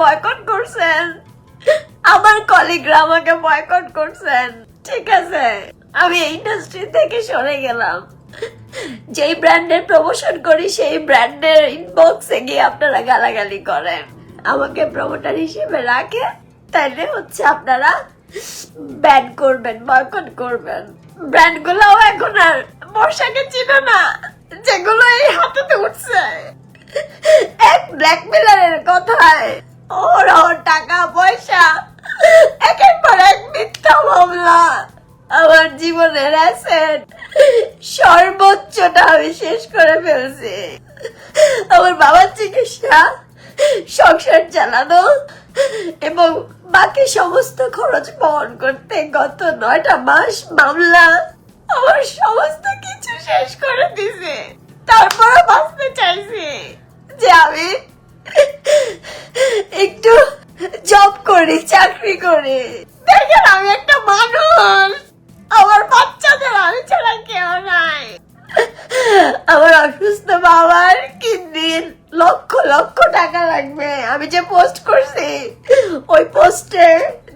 Boycott করছেন। আমার কলিগরা আমাকে বয়কট করছেন। ঠিক আছে, আমি ইন্ডাস্ট্রি থেকে সরে গেলাম। যেই ব্র্যান্ডের প্রমোশন করি, সেই ব্র্যান্ডের ইনবক্সে গিয়ে আপনারা গালাগালি করেন। আমাকে প্রমোটার হিসেবে রাখে, তাইলে হচ্ছে আপনারা ব্যান করবেন বয়কট করবেন। ব্র্যান্ড গুলাও এখন আর বর্ষাকে চিনো না, যেগুলো এই হাতে উঠছে। এক ব্ল্যাকমেলারের কথায়। ওর ওর টাকা পয়সা। একের পর এক মিথ্যা মামলা। আমার জীবনের অ্যাসেট সর্বোচ্চটা আমি শেষ করে ফেলছি। আমার বাবার চিকিৎসা, সংসার চালানো এবং বাকি সমস্ত খরচ বহন করতে গত নয়টা মাস মামলা। আমার সমস্ত কিছু শেষ করে দিছে তারপরে বাঁচতে চাইছি। যে আমি একটু জব করি, চাকরি করি। দেখেন, আমি একটা মানুষ। আমার বাচ্চাদের আমি ছাড়া কেউ নাই। আমার অসুস্থ বাবার কিডনির লক্ষ লক্ষ টাকা লাগবে। আমি যে পোস্ট করছি, ওই পোস্টে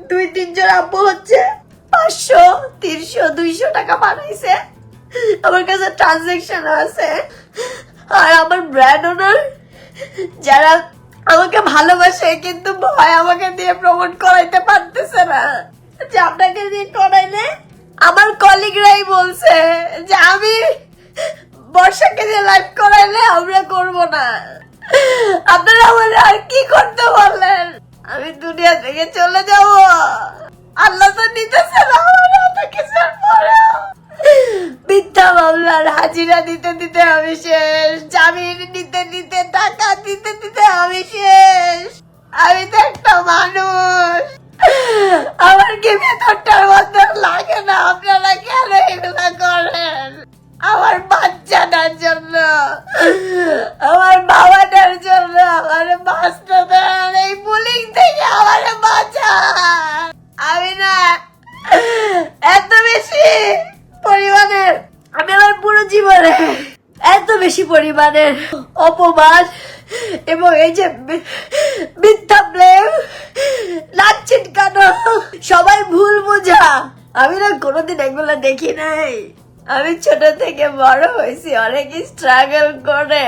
দুই, তিনজন আব্বু হচ্ছে পাঁচশো, তিনশো, দুইশো টাকা বানাইছে। আমার কাছে ট্রানজেকশন আছে। আর আমার ব্র্যান্ড ওনার যারা আমাকে ভালোবাসে, কিন্তু ভয় আমাকে দিয়ে প্রমোট করাইতে পারতেছে না। যে আপনাকে দিয়ে করাইলে আমার কলিগরাই বলছে যে, আমি বর্ষাকে দিয়ে লাইভ করাইলে আমরা করব না। আপনারা আমাদের আর কি করতে বললেন আমি দুনিয়া থেকে চলে যাব। আল্লাহ তো নিতেছে না, আমার মিথ্যা মামলার হাজিরা দিতে দিতে আমি শেষ। জামিন নিতে নিতে টাকা দিতে দিতে আমি শেষ। আমি তো একটা মানুষ। আমার কি ভেতরটার মধ্যে বেশি পরিমাণের অপমান এবং এই যে মিথ্যা প্রেম নাক ছিটকানো সবাই ভুল বোঝা। আমি না কোনোদিন এগুলো দেখি নাই। আমি ছোট থেকে বড় হয়েছি, অনেক স্ট্রাগল করে।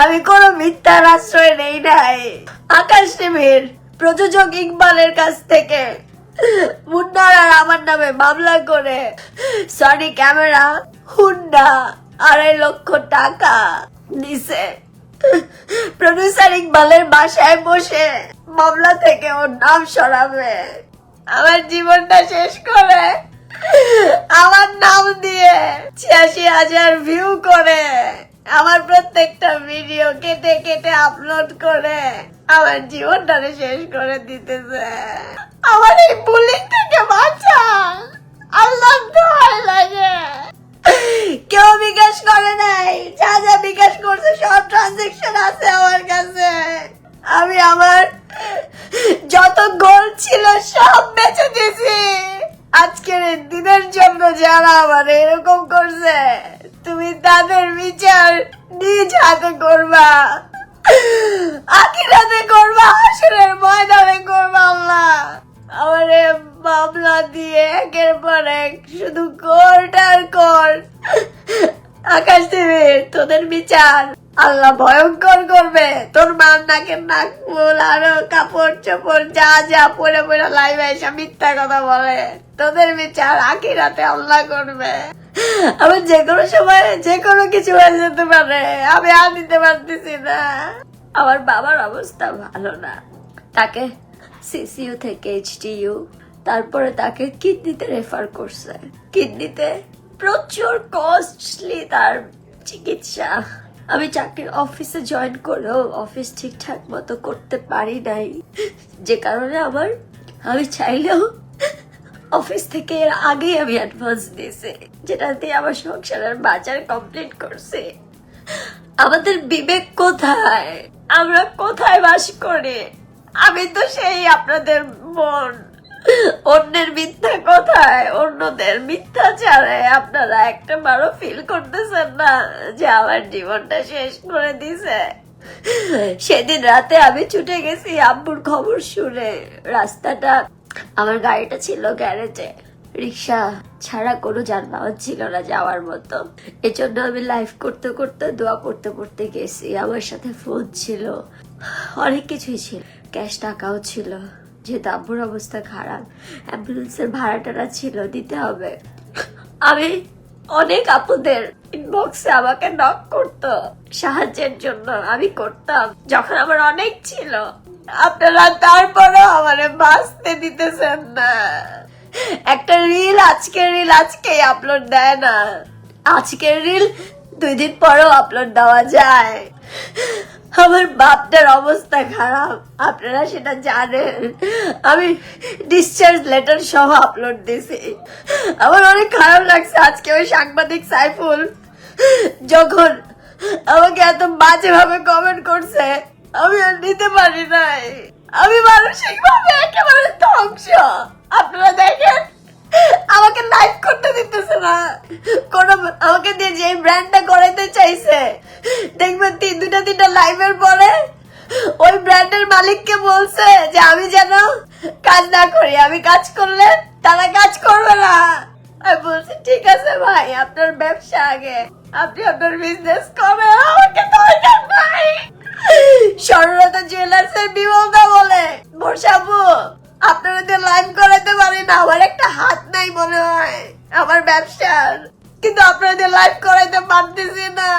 আমি কোনো মিথ্যার আশ্রয় নেই নাই। আকাশ টিভির প্রযোজক ইকবালের কাছ থেকে মুন্নার আর আমার নামে মামলা করে। সরি ক্যামেরা হুন্ডা আড়াই লক্ষ টাকা নিছে। প্রডিউসার ইকবালের বাসায় বসে মামলা থেকে ওর নাম সরাবে। আমার জীবনটা শেষ করে আমার নাম দিয়ে ছিয়াশি হাজার ভিউ করে আমার প্রত্যেকটা ভিডিও কেটে কেটে আপলোড করে আমার জীবনটারে শেষ করে দিতেছে। আমার এই বুলিং থেকে বাঁচান ছিল, সব বেঁচে দিয়েছি। আজকের দিনের জন্য যারা আমার এরকম করছে, তুমি তাদের বিচার নিজ হাতে করবা। আখিরাতে করবা আসরের ময়দানে করবা আল্লাহ। আমার মামলা দিয়ে একের পর এক শুধু কোর্ট আর কোর্ট। আকাশ দেবে, তোদের বিচার। আল্লাহ ভয়ঙ্কর করবে। তোর মার নাকের নাক ফুল আরও কাপড় চোপড় যা যা পরে পরে লাইভে এসে মিথ্যা কথা বলে। তোদের বিচার আখি রাতে আল্লাহ করবে। আবার যে কোনো সময় যে কোনো কিছু হয়ে যেতে পারে। আমি আর নিতে পারতেছি না। আমার বাবার অবস্থা ভালো না। তাকে সিসিইউ থেকে এইচটিইউ তারপরে তাকে কিডনিতে রেফার করছে। কিডনিতে প্রচুর কস্টলি তার চিকিৎসা। আমি চাকরির অফিসে জয়েন করেও অফিস ঠিকঠাক মতো করতে পারি নাই। যে কারণে আমার, আমি চাইলেও অফিস থেকে এর আগেই আমি অ্যাডভান্স দিয়েছি, যেটা দিয়ে আমার সংসারের বাজার কমপ্লিট করছে। আমাদের বিবেক কোথায়? আমরা কোথায় বাস করি? আমি তো সেই আপনাদের বোন। অন্যের মিথ্যা কোথায়, অন্যদের মিথ্যা মিথ্যাচারে আপনারা একটা বারো ফিল করতেছেন না যে আমার জীবনটা শেষ করে দিছে। সেদিন রাতে আমি ছুটে গেছি আব্বুর খবর শুনে। রাস্তাটা, আমার গাড়িটা ছিল গ্যারেজে। রিক্সা ছাড়া কোনো যানবাহন ছিল না যাওয়ার মতো। এজন্য আমি লাইভ করতে করতে, দোয়া করতে করতে গেছি। আমার সাথে ফোন ছিল। অনেক কিছুই ছিল। ক্যাশ টাকাও ছিল। যেহেতু আব্বুর অবস্থা খারাপ, অ্যাম্বুলেন্সের ভাড়াটারা ছিল, দিতে হবে। আমি অনেক আপুদের ইনবক্সে আমাকে নক করতো, সাহায্যের জন্য। আমি করতাম, যখন আমার অনেক ছিল। আপনারা তারপরেও আমার বাঁচতে দিতেছেন না। একটা রিল আজকের রিল আজকেই আপলোড দেয় না। আজকের রিল দুই দিন পরেও আপলোড দেওয়া যায়। আমার বাপটার অবস্থা খারাপ। আপনারা সেটা জানেন। আমি ডিসচার্জ লেটার সহ আপলোড দিছি। আমার অনেক খারাপ লাগছে আজকে ওই সাংবাদিক সাইফুল। যখন আমাকে এত বাজে ভাবে কমেন্ট করছে, আমি আর নিতে পারি নাই। আমি মানসিক ভাবে একেবারে ধ্বংস। আপনারা দেখেন, আমাকে লাইভ করতে দিতেছে না। কোন আমাকে দিয়ে যে ব্র্যান্ডটা করাইতে চাইছে দেখবেন তিন দুটা তিনটা লাইভের পরে ওই ব্র্যান্ডের মালিককে বলছে যে আমি যেন কাজ না করি, আমি কাজ করলে তারা কাজ করবে না। আমি বলছি, ঠিক আছে ভাই, আপনার ব্যবসা আগে। আপনি আপনার বিজনেস করবেন। আমাকে দরকার নাই। স্বর্ণলতা জুয়েলার্সের বিমলদা বলে বর্ষাবু আপনারা তো লাইভ করাতে না, আমার একটা হাত নাই মনে হয়, আমার ব্যবসার। কিন্তু আপনাদের লাইভ করাইতে পারতেছি না।